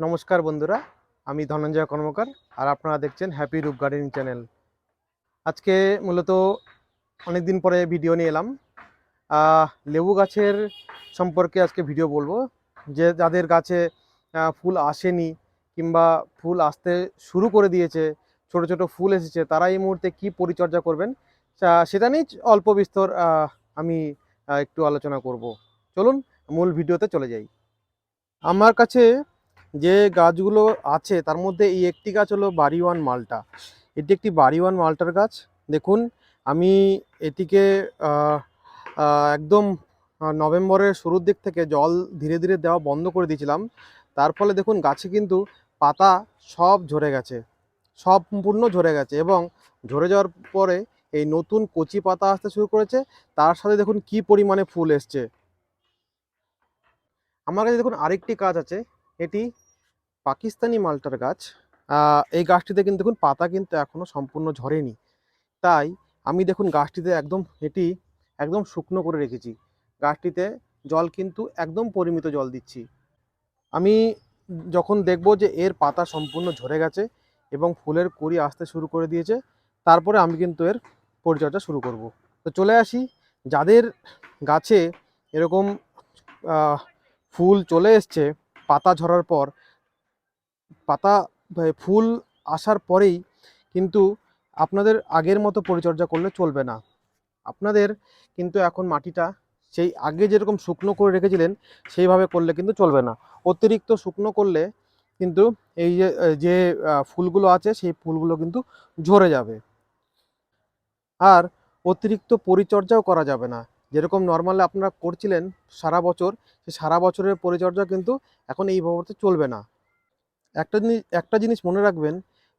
নমস্কার বন্ধুরা, আমি ধনঞ্জয় কর্মকার আর আপনারা দেখছেন হ্যাপি রুপ গার্ডেনিং চ্যানেল আজকে মূলত অনেক দিন পরে ভিডিও নিয়ে এলাম। লেবু গাছের সম্পর্কে আজকে ভিডিও বলব। যে যাদের গাছে ফুল আসেনি কিংবা ফুল আসতে শুরু করে দিয়েছে, ছোট ছোট ফুল এসেছে, তারা এই মুহূর্তে কি পরিচর্যা করবেন সেটা নিয়ে অল্প বিস্তর আমি একটু আলোচনা করব। চলুন মূল ভিডিওতে চলে যাই। আমার কাছে যে গাছগুলো আছে, তার মধ্যে এই একটি গাছ হলো বাড়িওয়ান মালটা। এটি একটি বাড়িওয়ান মালটার গাছ। দেখুন, আমি এটিকে একদম নভেম্বরের শুরুর দিক থেকে জল ধীরে ধীরে দেওয়া বন্ধ করে দিয়েছিলাম। তার ফলে দেখুন, গাছে কিন্তু পাতা সব ঝরে গেছে। সম্পূর্ণ ঝরে গেছে এবং ঝরে যাওয়ার পরে এই নতুন কচি পাতা আসতে শুরু করেছে। তার সাথে দেখুন, কি পরিমাণে ফুল এসছে। আমার কাছে দেখুন, আরেকটি গাছ আছে। এটি পাকিস্তানি মালটার গাছ। এই গাছটিতে কিন্তু দেখুন পাতা কিন্তু এখনও সম্পূর্ণ ঝরেনি। তাই আমি দেখুন গাছটিতে একদম এটি একদম শুকনো করে রেখেছি। গাছটিতে জল কিন্তু একদম পরিমিত জল দিচ্ছি। আমি যখন দেখব যে এর পাতা সম্পূর্ণ ঝরে গেছে এবং ফুলের কুড়ি আসতে শুরু করে দিয়েছে, তারপরে আমি কিন্তু এর পরিচর্যা শুরু করব। তো চলে আসি, যাদের গাছে এরকম ফুল চলে এসছে, পাতা ঝরার পর পাতা ফুল আসার পরেই কিন্তু আপনাদের আগের মতো পরিচর্যা করলে চলবে না। আপনাদের কিন্তু এখন মাটিটা সেই আগে যেরকম শুকনো করে রেখেছিলেন, সেইভাবে করলে কিন্তু চলবে না। অতিরিক্ত শুকনো করলে কিন্তু এই যে যে ফুলগুলো আছে, সেই ফুলগুলো কিন্তু ঝরে যাবে। আর অতিরিক্ত পরিচর্যাও করা যাবে না। যেরকম নর্মালি আপনারা করছিলেন সারা বছর সারা বছরের পরিচর্যা কিন্তু এখন এইভাবে চলবে না। একটা জিনিস একটা জিনিস মনে রাখবেন,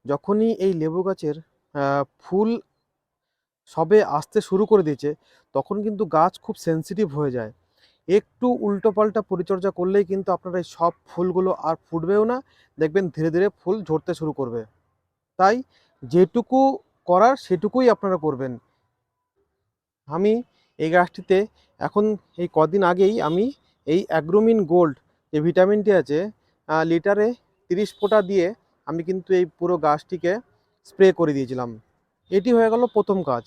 যখনই এই লেবু গাছের ফুল সবে আসতে শুরু করে দিয়েছে, তখন কিন্তু গাছ খুব সেনসিটিভ হয়ে যায়। একটু উল্টোপাল্টা পরিচর্যা করলেই কিন্তু আপনারা এই সব ফুলগুলো আর ফুটবেও না, দেখবেন ধীরে ধীরে ফুল ঝরতে শুরু করবে। তাই যেটুকু করার সেটুকুই আপনারা করবেন। আমি এই গাছটিতে এখন এই কদিন আগেই আমি এই অ্যাগ্রোমিন গোল্ড যে ভিটামিনটি আছে লিটারে তিরিশ ফোঁটা দিয়ে আমি কিন্তু এই পুরো গাছটিকে স্প্রে করে দিয়েছিলাম। এটি হয়ে গেল প্রথম কাজ।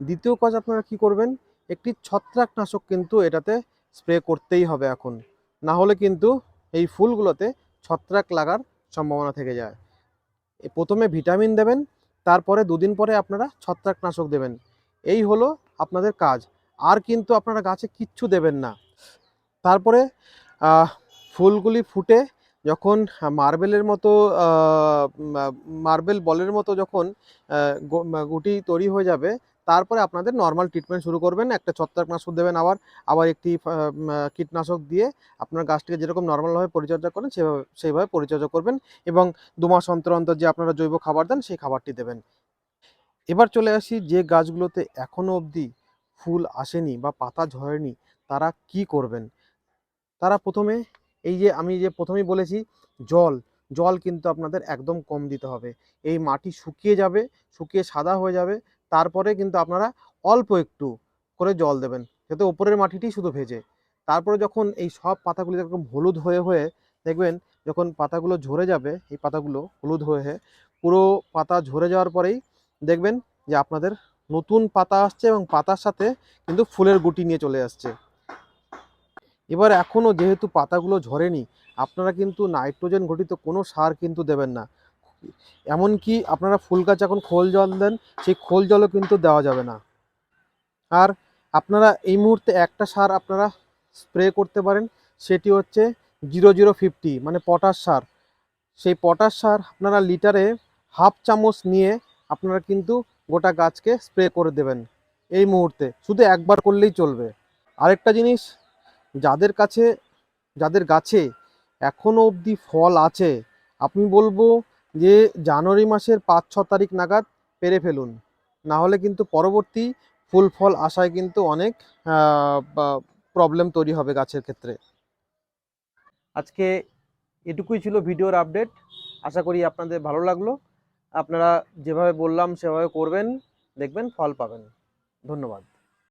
দ্বিতীয় কাজ আপনারা কি করবেন? একটি ছত্রাকনাশক কিন্তু এটাতে স্প্রে করতেই হবে এখন। না হলে কিন্তু এই ফুলগুলোতে ছত্রাক লাগার সম্ভাবনা থেকে যায়। প্রথমে ভিটামিন দেবেন, তারপরে দুদিন পরে আপনারা ছত্রাকনাশক দেবেন। এই হলো আপনাদের কাজ। আর কিন্তু আপনারা গাছে কিচ্ছু দেবেন না। তারপরে ফুলগুলি ফুটে যখন মার্বেলের মতো মার্বেল বলের মতো যখন গুটি তৈরি হয়ে যাবে, তারপরে আপনাদের নর্মাল ট্রিটমেন্ট শুরু করবেন। একটা ছত্রাকনাশক দেবেন আবার আবার একটি কীটনাশক দিয়ে আপনার গাছটিকে যেরকম নর্মালভাবে পরিচর্যা করেন, সেভাবে, সেইভাবে পরিচর্যা করবেন এবং দু মাস অন্তর অন্তর যে আপনারা জৈব খাবার দেন, সেই খাবারটি দেবেন। এবার চলে আসি যে গাছগুলোতে এখনও অবধি ফুল আসেনি বা পাতা ঝরেনি, তারা কি করবেন? তারা প্রথমে এই যে আমি যে প্রথমেই বলেছি, জল জল কিন্তু আপনাদের একদম কম দিতে হবে। এই মাটি শুকিয়ে যাবে, শুকিয়ে সাদা হয়ে যাবে, তারপরে কিন্তু আপনারা অল্প একটু করে জল দেবেন, যাতে ওপরের মাটিটি শুধু ভেজে। তারপরে যখন এই সব পাতাগুলি এরকম হলুদ হয়ে হয়ে, দেখবেন যখন পাতাগুলো ঝরে যাবে, এই পাতাগুলো হলুদ হয়ে হয়ে, পুরো পাতা ঝরে যাওয়ার পরেই দেখবেন যে আপনাদের নতুন পাতা আসছে এবং পাতার সাথে কিন্তু ফুলের গুটি নিয়ে চলে আসছে। এবার এখনও যেহেতু পাতাগুলো ঝরেনি, আপনারা কিন্তু নাইট্রোজেন ঘটিত কোনো সার কিন্তু দেবেন না। এমনকি আপনারা ফুল গাছ এখন খোল জল দেন, সেই খোল জলও কিন্তু দেওয়া যাবে না। আর আপনারা এই মুহূর্তে একটা সার আপনারা স্প্রে করতে পারেন, সেটি হচ্ছে জিরো জিরো ফিফটি মানে পটাশ সার। সেই পটাশ সার আপনারা লিটারে হাফ চামচ নিয়ে আপনারা কিন্তু গোটা গাছকে স্প্রে করে দেবেন, এই মুহূর্তে। শুধু একবার করলেই চলবে। আরেকটা জিনিস যাদের কাছে, যাদের গাছে এখনও অবধি ফল আছে, আপনি বলব যে জানুয়ারি মাসের পাঁচ, ছ তারিখ নাগাদ পেরে ফেলুন। না হলে কিন্তু পরবর্তী ফুল, ফল আসায় কিন্তু অনেক প্রবলেম তৈরি হবে গাছের ক্ষেত্রে। আজকে এটুকুই ছিল ভিডিওর আপডেট আশা করি আপনাদের ভালো লাগল। আপনারা যেভাবে বললাম, সেভাবে করবেন, দেখবেন, ফল পাবেন। ধন্যবাদ।